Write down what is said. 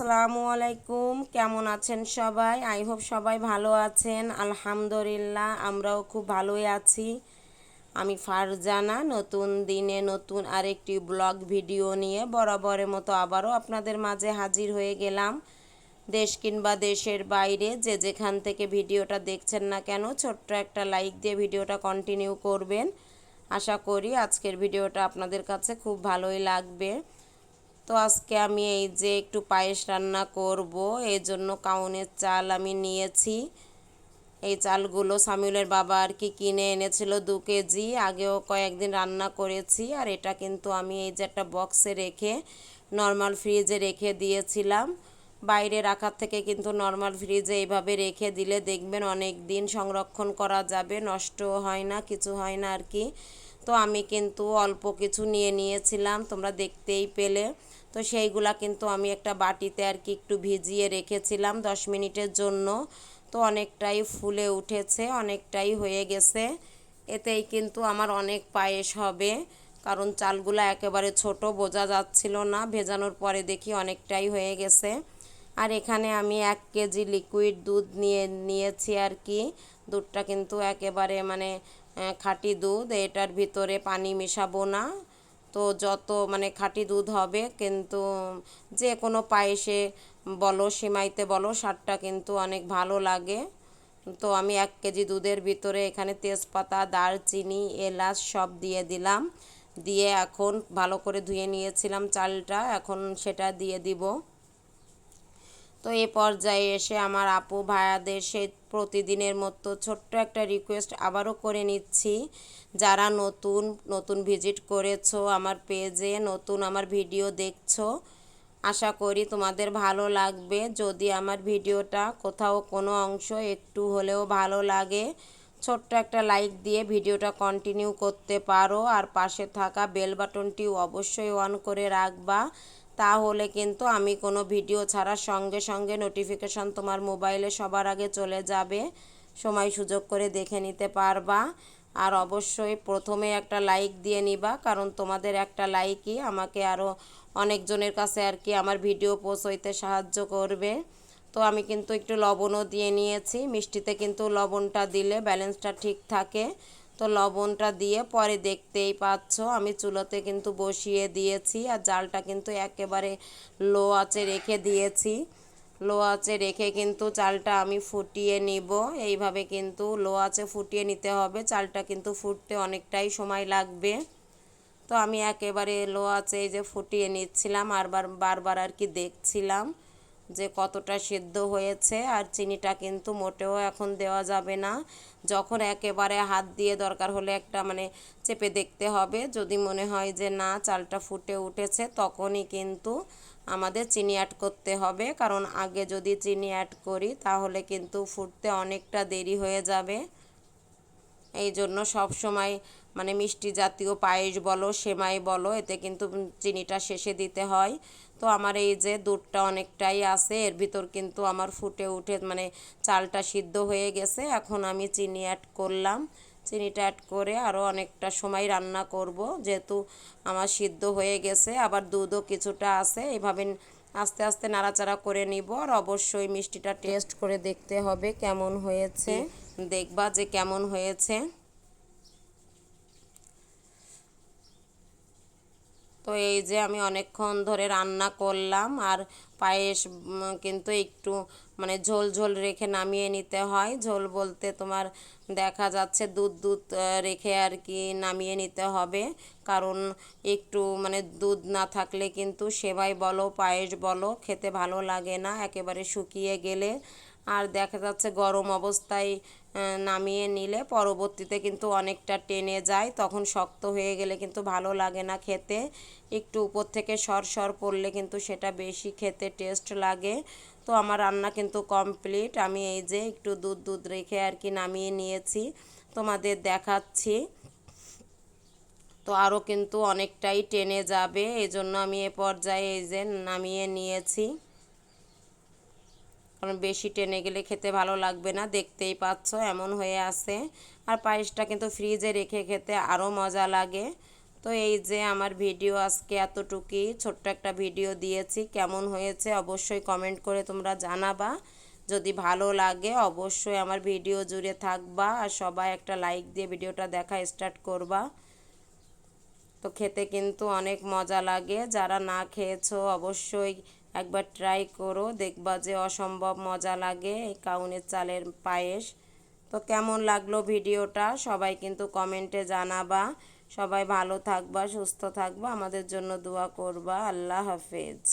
আসসালামু আলাইকুম। কেমন আছেন সবাই? আই হোপ সবাই ভালো আছেন। আলহামদুলিল্লাহ, আমরাও খুব ভালোই আছি। আমি ফারজানা, নতুন দিনে নতুন আরেকটি ব্লগ ভিডিও নিয়ে বরাবরের মতো আবারও আপনাদের মাঝে হাজির হয়ে গেলাম। দেশ কিংবা দেশের বাইরে যে যেখান থেকে ভিডিওটা দেখছেন না কেন, ছোট্ট একটা লাইক দিয়ে ভিডিওটা কন্টিনিউ করবেন। আশা করি আজকের ভিডিওটা আপনাদের কাছে খুব ভালোই লাগবে। তো আজকে আমি এই যে একটু পায়েস রান্না করব, এই জন্য কাউনের চাল আমি নিয়েছি। এই চালগুলো সামিউলের বাবা আর কি কিনে এনেছিল দু কেজি, আগেও কয়েকদিন রান্না করেছি। আর এটা কিন্তু আমি এই যে একটা বক্সে রেখে, নর্মাল ফ্রিজে রেখে দিয়েছিলাম। বাইরে রাখার থেকে কিন্তু নর্মাল ফ্রিজে এইভাবে রেখে দিলে দেখবেন অনেক দিন সংরক্ষণ করা যাবে নষ্ট হয় না, কিছু হয় না আর কি। তো আমি কিন্তু অল্প কিছু নিয়ে নিয়েছিলাম, তোমরা দেখতেই পেলে। তো সেইগুলা কিন্তু আমি একটা বাটিতে আর কি একটু ভিজিয়ে রেখেছিলাম দশ মিনিটের জন্য। তো অনেকটাই ফুলে উঠেছে, অনেকটাই হয়ে গেছে। এতেই কিন্তু আমার অনেক পায়েস হবে, কারণ চালগুলো একেবারে ছোট বোঝা যাচ্ছিল না, ভেজানোর পরে দেখি অনেকটাই হয়ে গেছে। আর এখানে আমি এক কেজি লিকুইড দুধ নিয়ে, নিয়েছি আর কি। দুধটা কিন্তু একেবারে মানে খাঁটি দুধ, এটার ভিতরে পানি মেশাবো না। তো যত মানে খাঁটি দুধ হবে, কিন্তু যে কোনো পায়েসে বলো, সিমাইতে বলো, স্বাদটা কিন্তু অনেক ভালো লাগে। তো আমি এক কেজি দুধের ভিতরে এখানে তেজপাতা, দারচিনি, এলাচ সব দিয়ে দিলাম। দিয়ে এখন ভালো করে ধুয়ে নিয়েছিলাম চালটা, এখন সেটা দিয়ে দিব। তো এ পর্যায়ে এসে আমার আপু, ভাইয়াদের সে প্রতিদিনের মতো ছোট্ট একটা রিকোয়েস্ট আবারও করে নিচ্ছি। যারা নতুন নতুন ভিজিট করেছ আমার পেজে নতুন আমার ভিডিও দেখছ, আশা করি তোমাদের ভালো লাগবে। যদি আমার ভিডিওটা কোথাও কোনো অংশ একটু হলেও ভালো লাগে, ছোট্ট একটা লাইক দিয়ে ভিডিওটা কন্টিনিউ করতে পারো। আর পাশে থাকা বেল বাটনটি অবশ্যই অন করে রাখবা। তাহলে কিন্তু আমি কোনো ভিডিও ছাড়ার সঙ্গে সঙ্গে নোটিফিকেশন তোমার মোবাইলে সবার আগে চলে যাবে। সময় সুযোগ করে দেখে নিতে পারবা। আর অবশ্যই প্রথমে একটা লাইক দিয়ে নিবা, কারণ তোমাদের একটা লাইকই আমাকে আরও অনেকজনের কাছে আর কি আমার ভিডিও পোস্ট হইতে সাহায্য করবে। তো আমি কিন্তু একটু লবণও দিয়ে নিয়েছি। মিষ্টিতে কিন্তু লবণটা দিলে ব্যালেন্সটা ঠিক থাকে। তো লবণটা দিয়ে পরে দেখতেই পাচ্ছ, আমি চুলোতে কিন্তু বসিয়ে দিয়েছি আর জালটা কিন্তু একেবারে লো আঁচে রেখে দিয়েছি। লো আঁচে রেখে কিন্তু চালটা আমি ফুটিয়ে নিব। এইভাবে কিন্তু লো আঁচে ফুটিয়ে নিতে হবে, চালটা কিন্তু ফুটতে অনেকটাই সময় লাগবে। তো আমি একেবারে লো আঁচে এই যে ফুটিয়ে নিচ্ছিলাম আর বারবার আর কি দেখছিলাম। যে কতটা সেদ্ধ হয়েছে আর চিনিটা কিন্তু মোটেও এখন দেওয়া যাবে না। যখন একেবারে হাত দিয়ে দরকার হলে একটা মানে চেপে দেখতে হবে। যদি মনে হয় যে না, চালটা ফুটে উঠেছে, তখনই কিন্তু আমাদের চিনি অ্যাড করতে হবে। কারণ আগে যদি চিনি অ্যাড করি, তাহলে কিন্তু ফুটতে অনেকটা দেরি হয়ে যাবে। এই জন্য সব সময় মানে মিষ্টি জাতীয় পায়েস বলো সেমাই বলো এতে কিন্তু চিনিটা শেষে দিতে হয়। তো আমার এই যে দুধটা অনেকটাই আছে এর ভিতর কিন্তু আমার ফুটে উঠে মানে চালটা সিদ্ধ হয়ে গেছে। এখন আমি চিনি অ্যাড করলাম। চিনিটা অ্যাড করে আরও অনেকটা সময় রান্না করব যেহেতু আমার সিদ্ধ হয়ে গেছে। আবার দুধও কিছুটা আছে এভাবে আস্তে আস্তে নাড়াচাড়া করে নিব। আর অবশ্যই মিষ্টিটা টেস্ট করে দেখতে হবে কেমন হয়েছে। দেখবা যে কেমন হয়েছে। তো এই যে আমি অনেকক্ষণ ধরে রান্না করলাম আর পায়েস কিন্তু একটু মানে ঝোল ঝোল রেখে নামিয়ে নিতে হয়। ঝোল বলতে তোমার দেখা যাচ্ছে দুধ দুধ রেখে আর কি নামিয়ে নিতে হবে। কারণ একটু মানে দুধ না থাকলে কিন্তু সেবাই বলো, পায়েস বলো, খেতে ভালো লাগে না। একেবারে শুকিয়ে গেলে আর দেখা যাচ্ছে গরম অবস্থায় নামিয়ে নিলে পরবর্তীতে কিন্তু অনেকটা টেনে যায়, তখন শক্ত হয়ে গেলে কিন্তু ভালো লাগে না খেতে। একটু উপর থেকে সর সর পড়লে কিন্তু সেটা বেশি খেতে টেস্ট লাগে। তো আমার রান্না কিন্তু কমপ্লিট আমি এই যে একটু দুধ দুধ রেখে আর কি নামিয়ে নিয়েছি, তোমাদের দেখাচ্ছি। তো আরও কিন্তু অনেকটাই টেনে যাবে এই জন্য আমি এ পর্যায়ে এই যে নামিয়ে নিয়েছি। কারণ বেশি টেনে গেলে খেতে ভালো লাগবে না, দেখতেই পাচ্ছ এমন হয়ে আছে। আর পায়েসটা কিন্তু ফ্রিজে রেখে খেতে আরও মজা লাগে। তো এই যে আমার ভিডিও আজকে এতটুকুই, ছোট্ট একটা ভিডিও দিয়েছি, কেমন হয়েছে অবশ্যই কমেন্ট করে তোমরা জানাবা। যদি ভালো লাগে অবশ্যই আমার ভিডিও জুড়ে থাকবা আর সবাই একটা লাইক দিয়ে ভিডিওটা দেখা স্টার্ট করবা। তো খেতে কিন্তু অনেক মজা লাগে, যারা না খেয়েছো অবশ্যই একবার ট্রাই করো, দেখবা যে অসম্ভব মজা লাগে এই কাউনের চালের পায়েস। তো কেমন লাগল ভিডিওটা? সবাই কিন্তু কমেন্টে জানাবা। সবাই ভালো থাকবা, সুস্থ থাকবা, আমাদের জন্য দোয়া করবা। আল্লাহ হাফেজ।